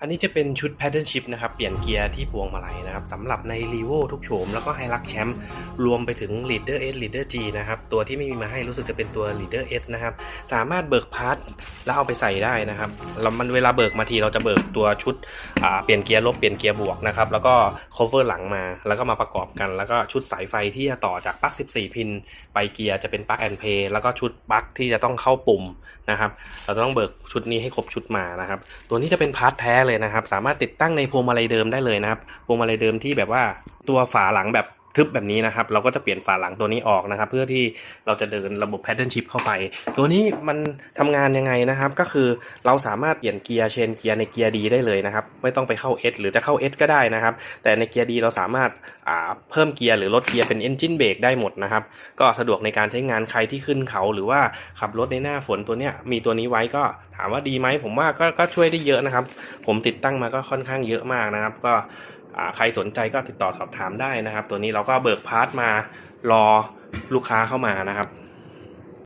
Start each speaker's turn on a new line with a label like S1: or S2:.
S1: อันนี้จะเป็นชุด Pattern Shift นะครับเปลี่ยนเกียร์ที่พวงมาลัยนะครับสำหรับใน r e v o ทุกโฉมแล้วก็ h i l u x Champ รวมไปถึง Leader S Leader G นะครับ ตัวที่ไม่มีมาให้รู้สึกจะเป็นตัว Leader S นะครับ สามารถเบิกพาร์ทแล้วเอาไปใส่ได้นะครับแล้วมันเวลาเบิกมาทีเราจะเบิกตัวชุดเปลี่ยนเกียร์ลบเปลี่ยนเกียร์บวกนะครับแล้วก็ cover หลังมา แล้วก็มาประกอบกัน แล้วก็ชุดสายไฟที่จะต่อจากปลั๊ก 14 พิน ไปเกียร์จะเป็นปลั๊กแอนเพย์แล้วก็ชุดปลั๊กที่จะต้องเข้าปุ่มนะครับเราต้องเบิกชุดนี้ให้ครบชุดมานะครับตัวนี้จะเป็นพาร์ทแท้เลยนะครับสามารถติดตั้งในพวงมาลัยเดิมได้เลยนะครับพวงมาลัยเดิมที่แบบว่าตัวฝาหลังแบบ ทึบแบบนี้นะครับ เราก็จะเปลี่ยนฝาหลังตัวนี้ออกนะครับ เพื่อที่เราจะเดินระบบ pattern shift เข้าไป ตัวนี้มันทำงานยังไงนะครับ ก็คือเราสามารถเปลี่ยนเกียร์เชนเกียร์ในเกียร์ดีได้เลยนะครับ ไม่ต้องไปเข้า S หรือจะเข้า S ก็ได้นะครับ แต่ในเกียร์ดีเราสามารถาเพิ่มเกียร์หรือลดเกียร์เป็น engine brake ได้หมดนะครับ ก็สะดวกในการใช้งานใครที่ขึ้นเขา หรือว่าขับรถในหน้าฝนตัวเนี้ยมีตัวนี้ไว้ก็ถามว่าดีไหมผมว่าก็ก็ช่วยได้เยอะนะครับ ผมติดตั้งมาก็ค่อนข้างเยอะมากนะครับ ก็ ใครสนใจก็ติดต่อสอบถามได้นะครับ ตัวนี้เราก็เบิกพาร์ทมารอลูกค้าเข้ามานะครับ